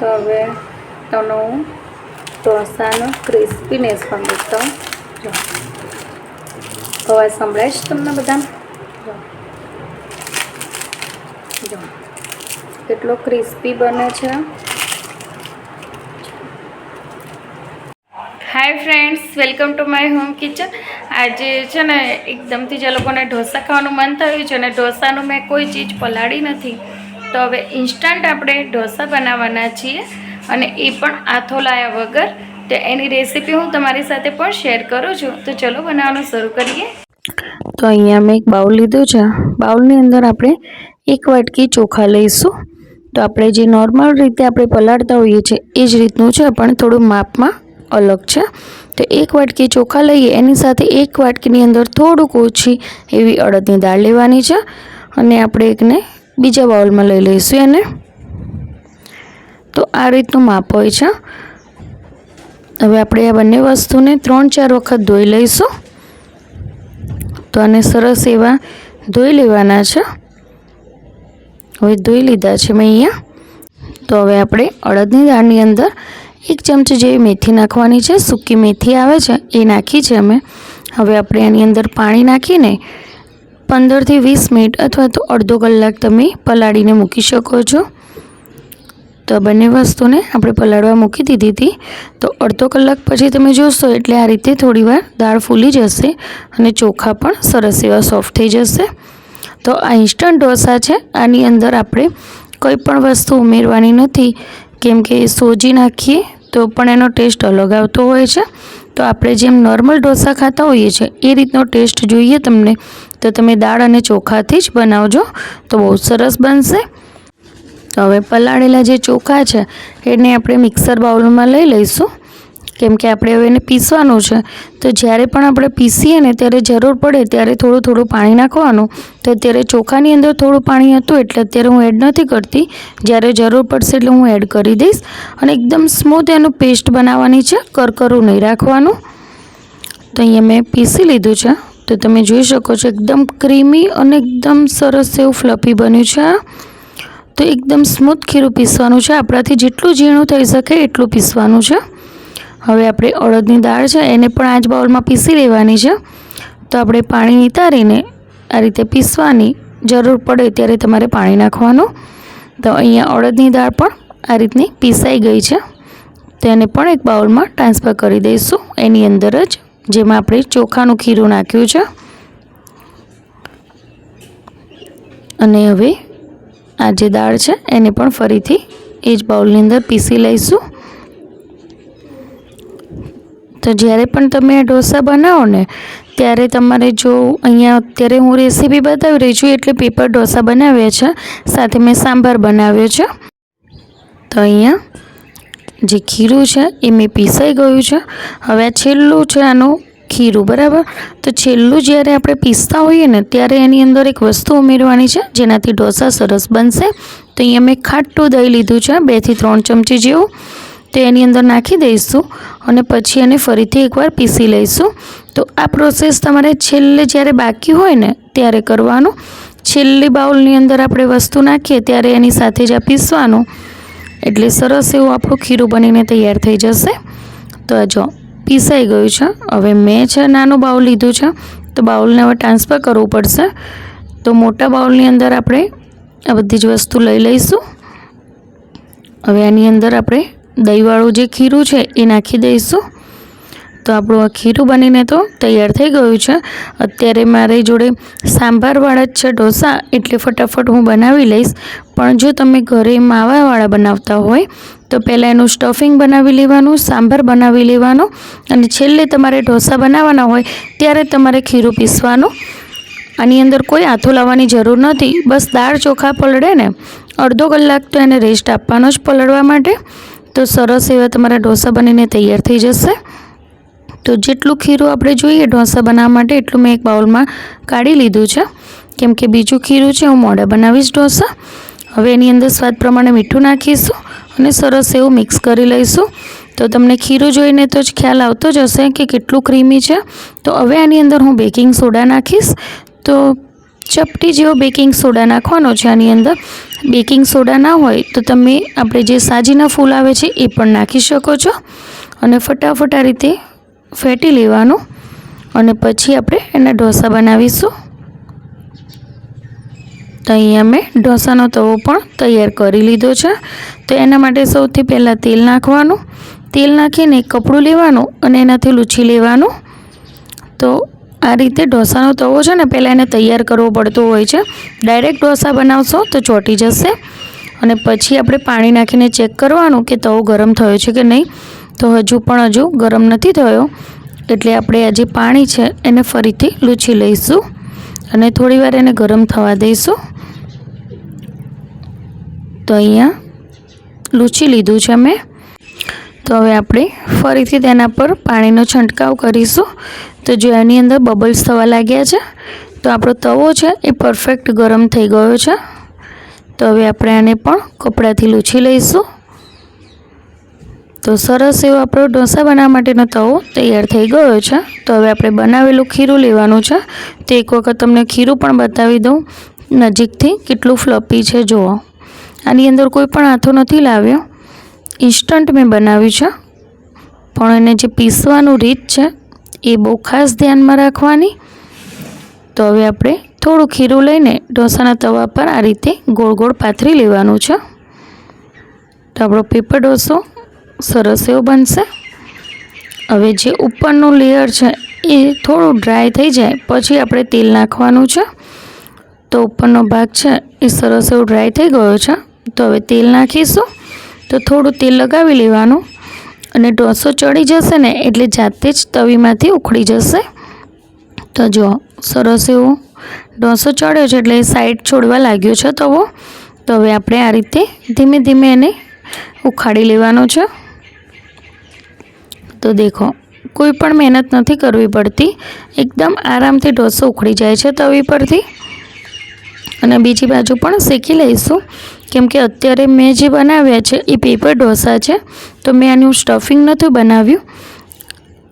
તો હવે તનો ઢોસાનો ક્રિસ્પીનેસ પણ બતાવું. જો. અવાજ સંભળાય છે તમને બધા જો. કેટલો ક્રિસ્પી બને છે. Hi friends welcome to my home kitchen આજે છે ને એકદમથી જે લોકોને ઢોસા ખાવાનું મન થયું છે અને ઢોસાનું મેં કોઈ ચીજ પલાળી નથી. તો હવે ઇન્સ્ટન્ટ આપણે ઢોસા બનાવવાના છીએ અને એ પણ આથો લાયા વગર. તો એની રેસીપી હું તમારી સાથે પણ શેર કરું છું. તો ચલો બનાવવાનું શરૂ કરીએ. તો અહીંયા મેં એક બાઉલ લીધું છે. બાઉલની અંદર આપણે એક વાટકી ચોખા લઈશું. તો આપણે જે નોર્મલ રીતે આપણે પલાળતા હોઈએ છીએ, એ જ રીતનું છે, પણ થોડું માપમાં અલગ છે. તો એક વાટકી ચોખા લઈએ, એની સાથે એક વાટકીની અંદર થોડુંક ઓછી એવી અડદની દાળ લેવાની છે. અને આપણે એકને બીજા બાઉલમાં લઈ લઈશું એને. તો આ રીતનું માપ હોય છે. હવે આપણે આ બંને વસ્તુને ત્રણ ચાર વખત ધોઈ લઈશું. તો આને સરસ એવા ધોઈ લેવાના છે. હવે ધોઈ લીધા છે મેં અહીંયા. તો હવે આપણે અડદની દાળની અંદર એક ચમચી જેવી મેથી નાખવાની છે. સૂકી મેથી આવે છે, એ નાખી છે અમે. હવે આપણે એની અંદર પાણી નાખીને પંદરથી વીસ મિનિટ અથવા તો અડધો કલાક તમે પલાળીને મૂકી શકો છો. તો બંને વસ્તુને આપણે પલાળવા મૂકી દીધી હતી. તો અડધો કલાક પછી તમે જોશો એટલે આ રીતે થોડીવાર દાળ ફૂલી જશે અને ચોખા પણ સરસ એવા સોફ્ટ થઈ જશે. તો આ ઇન્સ્ટન્ટ ઢોસા છે. આની અંદર આપણે કોઈ પણ વસ્તુ ઉમેરવાની નથી. કેમ કે સોજી નાખીએ તો પણ એનો ટેસ્ટ અલગ આવતો હોય છે. તો આપણે જેમ નોર્મલ ઢોસા ખાતા હોઈએ છીએ, એ રીતનો ટેસ્ટ જોઈએ તમને. તો તમે દાળ અને ચોખાથી જ બનાવજો. તો બહુ સરસ બનશે. તો હવે પલાળેલા જે ચોખા છે, એને આપણે મિક્સર બાઉલમાં લઈ લઈશું. કેમ કે આપણે હવે એને પીસવાનું છે. તો જ્યારે પણ આપણે પીસીએ ને ત્યારે જરૂર પડે ત્યારે થોડું થોડું પાણી નાખવાનું. તો અત્યારે ચોખાની અંદર થોડું પાણી હતું એટલે અત્યારે હું એડ નથી કરતી. જ્યારે જરૂર પડશે એટલે હું એડ કરી દઈશ. અને એકદમ સ્મૂથ એનું પેસ્ટ બનાવવાની છે. કરકરું નહીં રાખવાનું. તો અહીંયા મેં પીસી લીધું છે. તો તમે જોઈ શકો છો, એકદમ ક્રીમી અને એકદમ સરસ એવું ફ્લફી બન્યું છે. તો એકદમ સ્મૂથ ખીરું પીસવાનું છે. આપણાથી જેટલું ઝીણું થઈ શકે એટલું પીસવાનું છે. હવે આપણે અડદની દાળ છે, એને પણ આ જ બાઉલમાં પીસી લેવાની છે. તો આપણે પાણી નિતારીને આ રીતે પીસવાની જરૂર પડે ત્યારે તમારે પાણી નાખવાનું. તો અહીંયા અડદની દાળ પણ આ રીતની પીસાઈ ગઈ છે. તેને પણ એક બાઉલમાં ટ્રાન્સફર કરી દઈશું. એની અંદર જ જેમાં આપણે ચોખાનું ખીરું નાખ્યું છે. અને હવે આ જે દાળ છે એને પણ ફરીથી એ જ બાઉલની અંદર પીસી લઈશું. તો જ્યારે પણ તમે ઢોસા બનાવો ને, ત્યારે તમારે જો અહીંયા અત્યારે હું રેસીપી બતાવી રહી છું એટલે પેપર ઢોસા બનાવ્યા છે, સાથે મેં સાંભાર બનાવ્યો છે. તો અહીંયા જે ખીરું છે એ મેં પીસાઈ ગયું છે. હવે આ છેલ્લું છે આનું ખીરું, બરાબર? તો છેલ્લું જ્યારે આપણે પીસતા હોઈએ ને, ત્યારે એની અંદર એક વસ્તુ ઉમેરવાની છે, જેનાથી ઢોસા સરસ બનશે. તો અહીંયા મેં ખાટું દહીં લીધું છે બેથી ત્રણ ચમચી જેવું. તો એની અંદર નાખી દઈશું અને પછી એને ફરીથી એકવાર પીસી લઈશું. તો આ પ્રોસેસ તમારે છેલ્લે જ્યારે બાકી હોય ને, ત્યારે કરવાનું. છેલ્લી બાઉલની અંદર આપણે વસ્તુ નાખીએ, ત્યારે એની સાથે જ આ પીસવાનું. એટલે સરસ એવું આપણું ખીરું બનીને તૈયાર થઈ જશે. તો જો, પીસાઈ ગયું છે. હવે મેં છે નાનું બાઉલ લીધું છે. તો બાઉલને હવે ટ્રાન્સફર કરવું પડશે. તો મોટા બાઉલની અંદર આપણે આ બધી જ વસ્તુ લઈ લઈશું. હવે આની અંદર આપણે દહીંવાળું જે ખીરું છે એ નાખી દઈશું. તો આપણું આ ખીરું બનીને તો તૈયાર થઈ ગયું છે. અત્યારે મારી જોડે સાંભારવાળા જ છે ઢોસા, એટલે ફટાફટ હું બનાવી લઈશ. પણ જો તમે ઘરે માવાવાળા બનાવતા હોય, તો પહેલાં એનું સ્ટફિંગ બનાવી લેવાનું, સાંભાર બનાવી લેવાનું, અને છેલ્લે તમારે ઢોસા બનાવવાના હોય, ત્યારે તમારે ખીરું પીસવાનું. આની અંદર કોઈ આથું લાવવાની જરૂર નથી. બસ દાળ ચોખા પલળે ને, અડધો કલાક તો એને રેસ્ટ આપવાનો જ પલળવા માટે. તો સરસ એવા તમારા ઢોસા બનીને તૈયાર થઈ જશે. તો જેટલું ખીરું આપણે જોઈએ, ઢોસા બનાવવા માટે એટલું મેં એક બાઉલમાં કાઢી લીધું છે. કેમ કે બીજું ખીરું છે, હું મોડા બનાવીશ ઢોસા. હવે એની અંદર સ્વાદ પ્રમાણે મીઠું નાખીશું અને સરસ એવું મિક્સ કરી લઈશું. તો તમને ખીરું જોઈને તો જ ખ્યાલ આવતો જ હશે કે કેટલું ક્રીમી છે. તો હવે આની અંદર હું બેકિંગ સોડા નાખીશ. તો ચપટી જેવો બેકિંગ સોડા નાખવાનો છે આની અંદર. બેકિંગ સોડા ના હોય તો તમે આપણે જે સાજીના ફૂલ આવે છે એ પણ નાખી શકો છો. અને ફટાફટ આ રીતે ફેટી લેવાનું અને પછી આપણે એના ઢોસા બનાવીશું. તો અહીંયા મેં ઢોસાનો તવો પણ તૈયાર કરી લીધો છે. તો એના માટે સૌથી પહેલાં તેલ નાખવાનું. તેલ નાખીને કપડું લેવાનું અને એનાથી લૂછી લેવાનું. તો આ રીતે ઢોસાનો તવો છે ને, પહેલાં એને તૈયાર કરવો પડતો હોય છે. ડાયરેક્ટ ઢોસા બનાવશો તો ચોંટી જશે. અને પછી આપણે પાણી નાખીને ચેક કરવાનું કે તવો ગરમ થયો છે કે નહીં. તો હજુ પણ હજુ ગરમ નથી થયો. એટલે આપણે આ જે પાણી છે એને ફરીથી લૂછી લઈશું અને થોડીવાર એને ગરમ થવા દઈશું. તો અહીંયા લૂછી લીધું છે મેં. તો હવે આપણે ફરીથી તેના પર પાણીનો છંટકાવ કરીશું. તો જો એની અંદર બબલ્સ થવા લાગ્યા છે, તો આપણો તવો છે એ પરફેક્ટ ગરમ થઈ ગયો છે. તો હવે આપણે આને પણ કપડાથી લૂછી લઈશું. તો સરસ એવો આપણો ઢોસા બનાવવા માટેનો તવો તૈયાર થઈ ગયો છે. તો હવે આપણે બનાવેલું ખીરું લેવાનું છે. તો એક વખત તમને ખીરું પણ બતાવી દઉં. નજીકથી કેટલું ફ્લપી છે, જુઓ. આની અંદર કોઈ પણ હાથો નથી લાવ્યો. ઇન્સ્ટન્ટ મેં બનાવ્યું છે. પણ એને જે પીસવાનું રીત છે, એ બહુ ખાસ ધ્યાનમાં રાખવાની. તો હવે આપણે થોડું ખીરું લઈને ઢોસાના તવા પર આ રીતે ગોળ ગોળ પાથરી લેવાનું છે. તો આપણો પેપર ઢોસો સરસ એવો બનશે. હવે જે ઉપરનું લેયર છે, એ થોડું ડ્રાય થઈ જાય, પછી આપણે તેલ નાખવાનું છે. તો ઉપરનો ભાગ છે, એ સરસ એવો ડ્રાય થઈ ગયો છે. તો હવે તેલ નાખીશું. તો થોડું તેલ લગાવી લેવાનું. અને ઢોસો ચડી જશે ને, એટલે જાતે જ તવીમાંથી ઉખડી જશે. તો જો, સરસ એવો ઢોસો ચડ્યો છે, એટલે સાઈડ છોડવા લાગ્યો છે તવો. તો હવે આપણે આ રીતે ધીમે ધીમે એને ઉખાડી લેવાનો છે. તો દેખો, કોઈ પણ મહેનત નથી કરવી પડતી. એકદમ આરામથી ઢોસો ઉખડી જાય છે તવી પરથી. અને બીજી બાજુ પણ શેકી લઈશું. કેમ કે અત્યારે મેં જે બનાવ્યા છે, એ પેપર ઢોસા છે, તો મેં આનું સ્ટફિંગ નથી બનાવ્યું.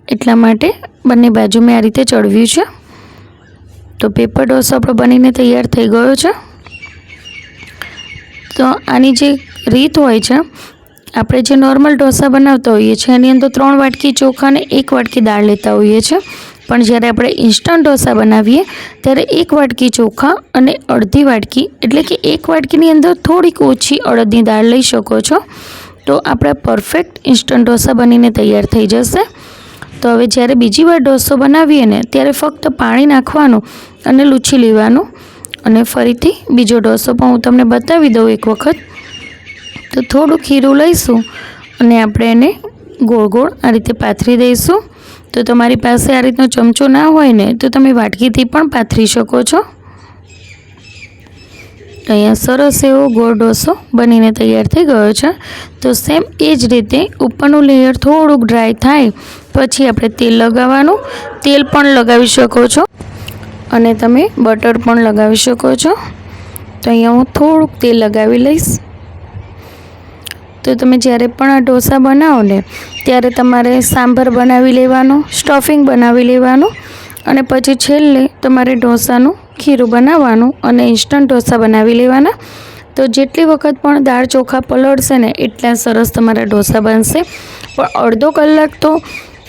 એટલા માટે બંને બાજુ મેં આ રીતે ચડવ્યું છે. તો પેપર ઢોસા આપણો બનીને તૈયાર થઈ ગયો છે. તો આની જે રીત હોય છે આપણે જે નોર્મલ ઢોસા બનાવતા હોઈએ છીએ, એની અંદર ત્રણ વાટકી ચોખા અને એક વાટકી દાળ લેતા હોઈએ છીએ. પણ જ્યારે આપણે ઇન્સ્ટન્ટ ઢોસા બનાવીએ, ત્યારે એક વાટકી ચોખા અને અડધી વાટકી, એટલે કે એક વાટકીની અંદર થોડીક ઓછી અડદની દાળ લઈ શકો છો. તો આપણા પરફેક્ટ ઇન્સ્ટન્ટ ઢોસા બનીને તૈયાર થઈ જશે. તો હવે જ્યારે બીજી વાર ઢોસો બનાવીએ ને, ત્યારે ફક્ત પાણી નાખવાનું અને લૂછી લેવાનું. અને ફરીથી બીજો ઢોસો પણ હું તમને બતાવી દઉં એક વખત. તો થોડું ખીરું લઈશું અને આપણે એને ગોળ ગોળ આ રીતે પાથરી દઈશું. તો તમારી પાસે આ રીતનો ચમચો ના હોય ને, તો તમે વાટકીથી પણ પાથરી શકો છો. અહીંયા સરસ એવો ગોળ ડોસો બનીને તૈયાર થઈ ગયો છે. તો સેમ એ જ રીતે ઉપરનું લેયર થોડુંક ડ્રાય થાય, પછી આપણે તેલ લગાવવાનું. તેલ પણ લગાવી શકો છો. અને તમે બટર પણ લગાવી શકો છો. તો અહીંયા હું થોડુંક તેલ લગાવી લઈશ. તો તમે જ્યારે પણ આ ઢોસા બનાવો ને ત્યારે તમારે સાંભર બનાવી લેવાનું સ્ટફિંગ બનાવી લેવાનું અને પછી છેલ્લે તમારે ઢોસાનું ખીરું બનાવવાનું અને ઇન્સ્ટન્ટ ઢોસા બનાવી લેવાના. તો જેટલી વખત પણ દાળ ચોખા પલળશે ને, એટલા સરસ તમારા ઢોસા બનશે. પણ અડધો કલાક તો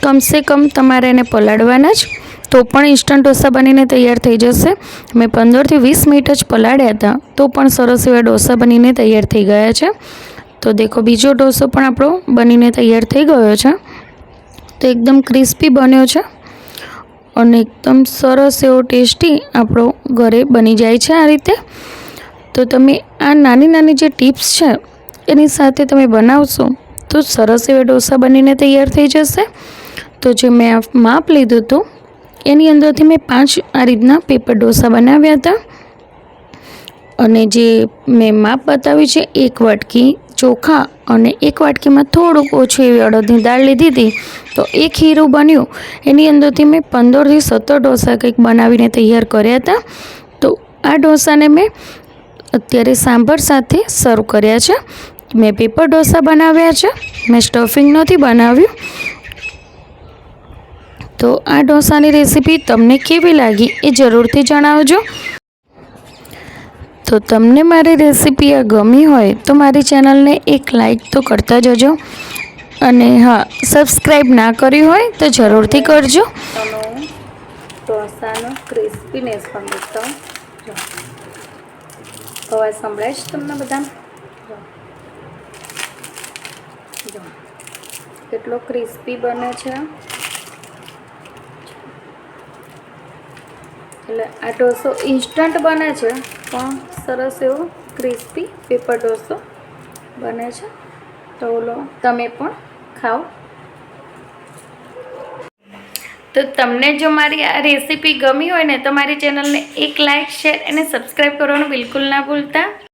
કમસે કમ તમારે એને પલાળવાના જ. તો પણ ઇન્સ્ટન્ટ ઢોસા બનીને તૈયાર થઈ જશે. મેં પંદરથી વીસ મિનિટ જ પલાળ્યા હતા, તો પણ સરસ એવા ઢોસા બનીને તૈયાર થઈ ગયા છે. તો દેખો, બીજો ઢોસો પણ આપણો બનીને તૈયાર થઈ ગયો છે. તો એકદમ ક્રિસ્પી બન્યો છે અને એકદમ સરસ એવો ટેસ્ટી આપણો ઘરે બની જાય છે આ રીતે. તો તમે આ નાની નાની જે ટિપ્સ છે એની સાથે તમે બનાવશો તો સરસ એવા ઢોસા બનીને તૈયાર થઈ જશે. તો જે મેં આ માપ લીધું હતું, એની અંદરથી મેં પાંચ આ રીતના પેપર ઢોસા બનાવ્યા હતા. અને જે મેં માપ બતાવ્યું છે, એક વાટકી ચોખા અને એક વાટકીમાં થોડુંક ઓછું એવી અડદની દાળ લીધી હતી. તો એ ખીરું બન્યું. એની અંદરથી મેં પંદરથી સત્તર ઢોસા કંઈક બનાવીને તૈયાર કર્યા હતા. તો આ ઢોસાને મેં અત્યારે સાંભર સાથે સર્વ કર્યા છે. મેં પેપર ઢોસા બનાવ્યા છે. મેં સ્ટફિંગ નથી બનાવ્યું. તો આ ઢોસાની રેસીપી તમને કેવી લાગી એ જરૂરથી જણાવજો. તો તમને મારી રેસીપી આ ગમી હોય તો મારી ચેનલને એક લાઈક તો કરતા જજો. અને હા સબસ્ક્રાઈબ ના કર્યું હોય તો જરૂરથી કરજો. ઢોસાનો ક્રિસ્પીનેસ પણ બતાવો અવાજ સંભળાય છે તમને બધા કેટલો ક્રિસ્પી બને છે. એટલે આ ઢોસો ઇન્સ્ટન્ટ બને છે. પણ સરસ એવો ક્રિસ્પી પેપર ઢોસો બને છે. તો ઓલો તમે પણ ખાઓ. તો તમને જો મારી આ રેસીપી ગમી હોય ને તો મારી ચેનલને એક લાઇક શેર અને સબસ્ક્રાઈબ કરવાનું બિલકુલ ના ભૂલતા.